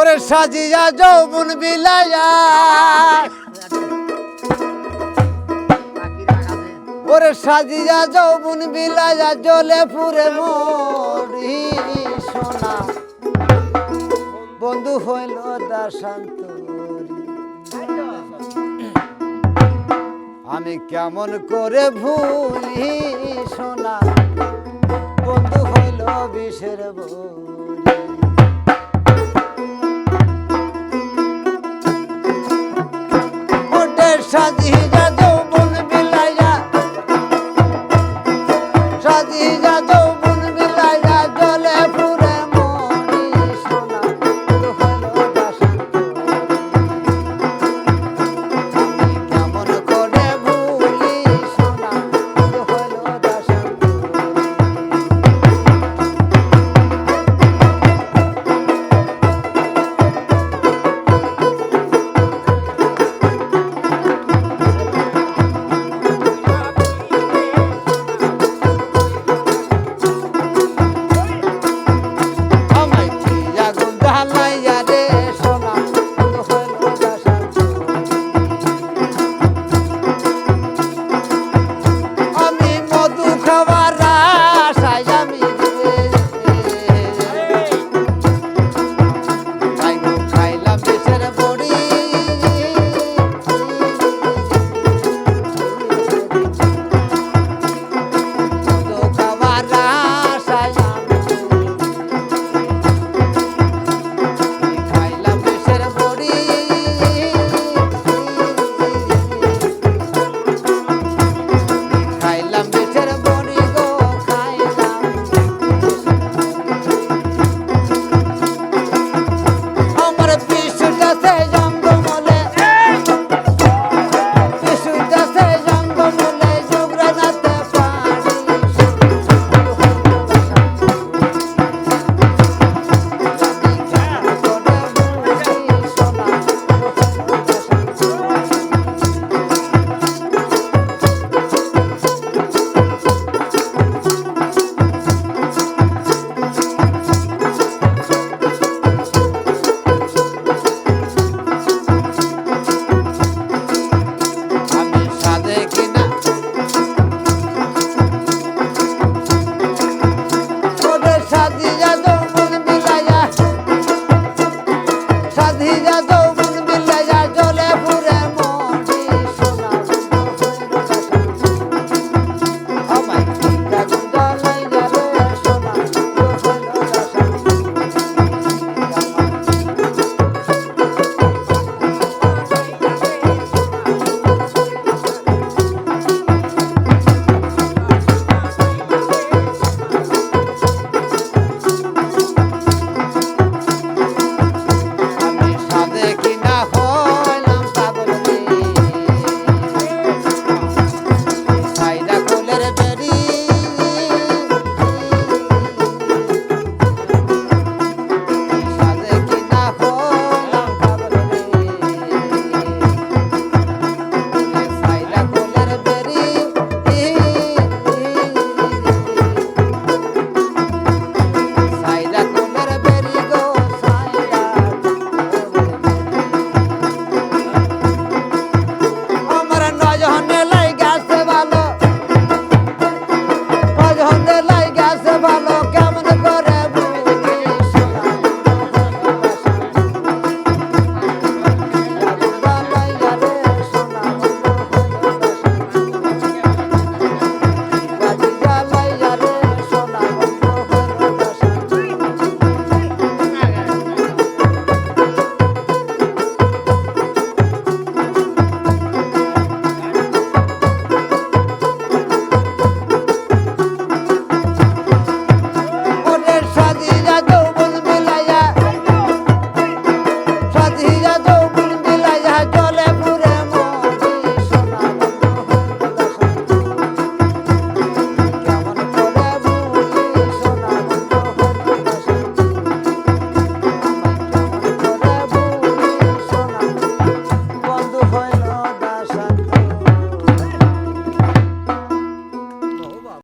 ওরে সাজিয়া যৌবন বিলায়া ওরে সাজিয়া যৌবন বিলায়া জলে পুরে মরি সোনা। বন্ধু হইল দাসান্ত আমি কেমন করে ভুলি সোনা। বন্ধু হইল বিশের বলি সাজি